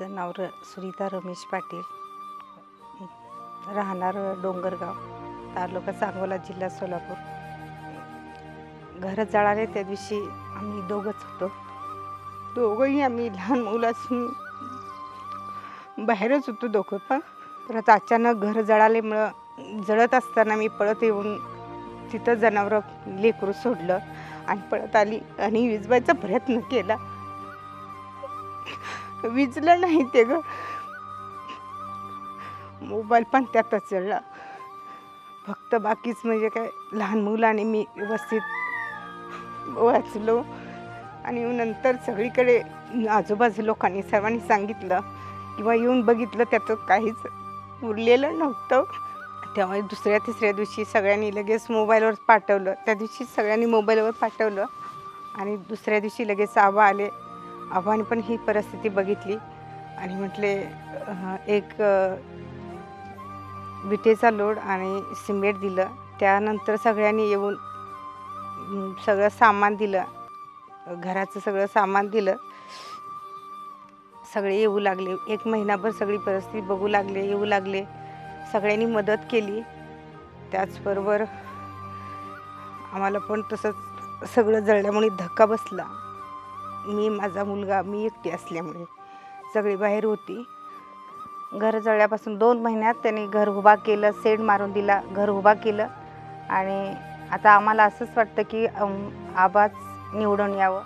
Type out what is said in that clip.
माझं नाव र सुनीता रमेश पाटील. राहणार डोंगरगाव तालुका सांगोला जिल्हा सोलापूर. घरात जळाले त्या दिवशी आम्ही दोघंच होतो. दोघंही आम्ही लहान मुलं असून बाहेरच होतो दोघं पण. परत अचानक घर जळाल्यामुळं जळत असताना मी पळत येऊन तिथं जनावरं लेकरू सोडलं आणि पळत आली आणि विजवायचा प्रयत्न केला. विजलं नाही ते ग. मोबाईल पण त्यातच चढला फक्त बाकीच म्हणजे काय लहान मुलाने मी व्यवस्थित वाचलो. आणि नंतर सगळीकडे आजूबाजू लोकांनी सर्वांनी सांगितलं. किंवा येऊन बघितलं त्याचं काहीच उरलेलं नव्हतं. त्यामुळे दुसऱ्या तिसऱ्या दिवशी सगळ्यांनी लगेच मोबाईलवर पाठवलं. त्या दिवशी सगळ्यांनी मोबाईलवर पाठवलं. आणि दुसऱ्या दिवशी लगेच आबा आले. आव्हान पण ही परिस्थिती बघितली. आणि म्हटले एक विटेचा लोड आणि सिमेंट दिलं. त्यानंतर सगळ्यांनी येऊन सगळं सामान दिलं. घराचं सगळं सामान दिलं. सगळे येऊ लागले. एक महिनाभर सगळी परिस्थिती बघू लागले येऊ लागले. सगळ्यांनी मदत केली. त्याचबरोबर आम्हाला पण तसंच सगळं जळल्यामुळे धक्का बसला. मी माझा मुलगा मी एकटी असल्यामुळे सगळी बाहेर होती. घर जळल्यापासून दोन महिन्यात त्यांनी घर उभा केलं सेड मारून दिला घर उभा केलं. आणि आता आम्हाला असंच वाटतं की आबाच निवडून यावं.